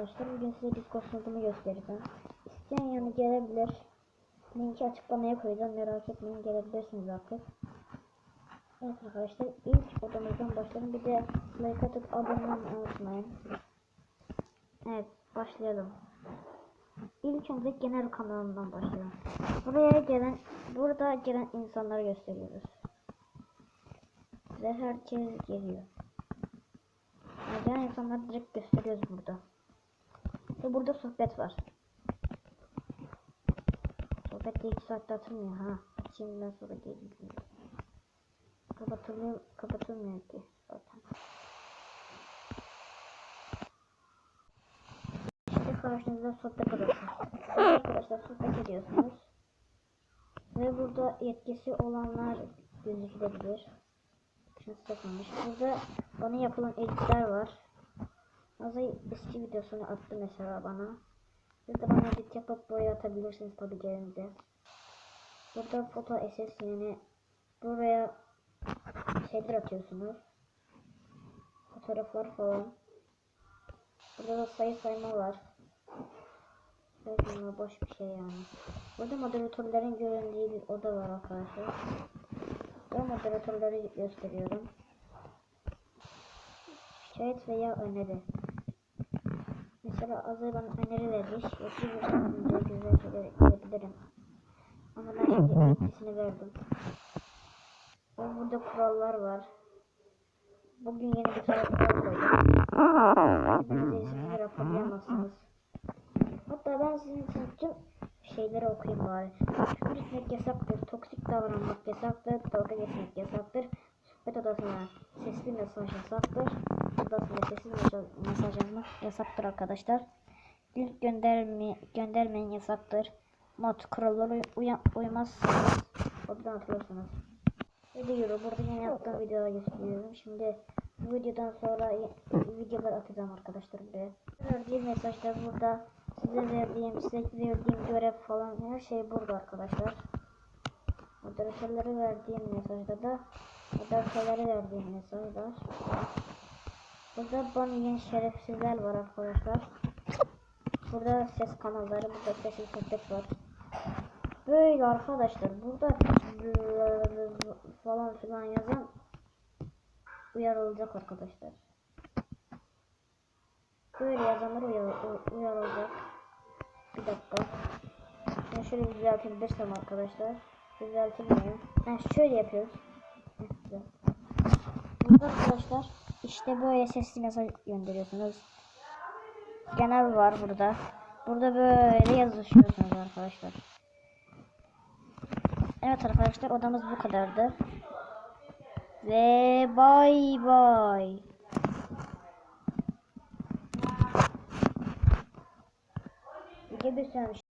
arkadaşlar. Bugün size Discord sunucumu göstereceğim. İsteyen yanı gelebilir. Linki açıklamaya koyacağım. Merak etmeyin gelebilirsiniz artık. Evet arkadaşlar ilk odamızdan başlayalım. Bir de like atıp abone olmayı unutmayın. Evet başlayalım. İlk önce genel kanalından başlayalım. Buraya gelen, burada gelen insanları gösteriyoruz. Ve herkes geliyor. Yani gelen insanları direkt gösteriyoruz burada sohbet var. Sohbet de 2 saatte atılmıyor ha. Şimdiden sonra geliyor. Kapatılmıyor, kapatılmıyor ki zaten. İşte karşınızda sohbet odası. Arkadaşlar sohbet ediyorsunuz. Ve burada yetkisi olanlar gözükülebilir. Şimdi sıkılmış. Burada bana yapılan editler var. Azay eski videosunu attı mesela bana. Siz de bana edit yapıp buraya atabilirsiniz tabi yerinde. Burada foto SS yani buraya şeyler atıyorsunuz. Fotoğraflar falan. Burada da sayı sayma var. Bunlar boş bir şey yani. Burada moderatörlerin göründüğü bir oda var arkadaşlar. Ben moderatörleri gösteriyorum. Şikayet veya öneri. Mesela Azay bana öneri vermiş. Şekilde güzel şeyler ekleyebilirim. Ama ben şimdi etkisini verdim. Ve burada kurallar var. Bugün yeni bir tane kural koydum. Hepinize isimleri raporlayamazsınız. Hatta ben sizin için tüm şeyleri okuyayım bari. Küfür etmek yasaktır, toksik davranmak yasaktır, dalga geçmek yasaktır. Sohbet odasına sesli mesaj yasaktır. Sesli mesaj, yazmak yasaktır arkadaşlar. Link gönderme, göndermeyin yasaktır. Mod kurallara uy uya- uymazsanız odadan. Ne diyorum burada yine yaptığım videoları gösteriyorum. Şimdi bu videodan sonra videolar atacağım arkadaşlar buraya. Verdiğim mesajlar burada. Size verdiğim, size verdiğim görev falan her şey burada arkadaşlar. Moderatörlere verdiğim mesajda da moderatörlere verdiğim mesajlar. Burada bana yeni şerefsizler var arkadaşlar. Burada ses kanalları, burada sesli sohbet var. Böyle arkadaşlar burada falan filan yazan uyarılacak arkadaşlar. Böyle yazanlar uyar, uyarılacak. Bir dakika. Ben şöyle düzeltebilirsem arkadaşlar. Düzeltilmiyor. Ben şöyle yapıyoruz. Burada arkadaşlar işte böyle sesli mesaj gönderiyorsunuz. Genel var burada. Burada böyle yazışıyorsunuz arkadaşlar. Evet arkadaşlar odamız bu kadardı. Ve bay bay. Bir sürmüş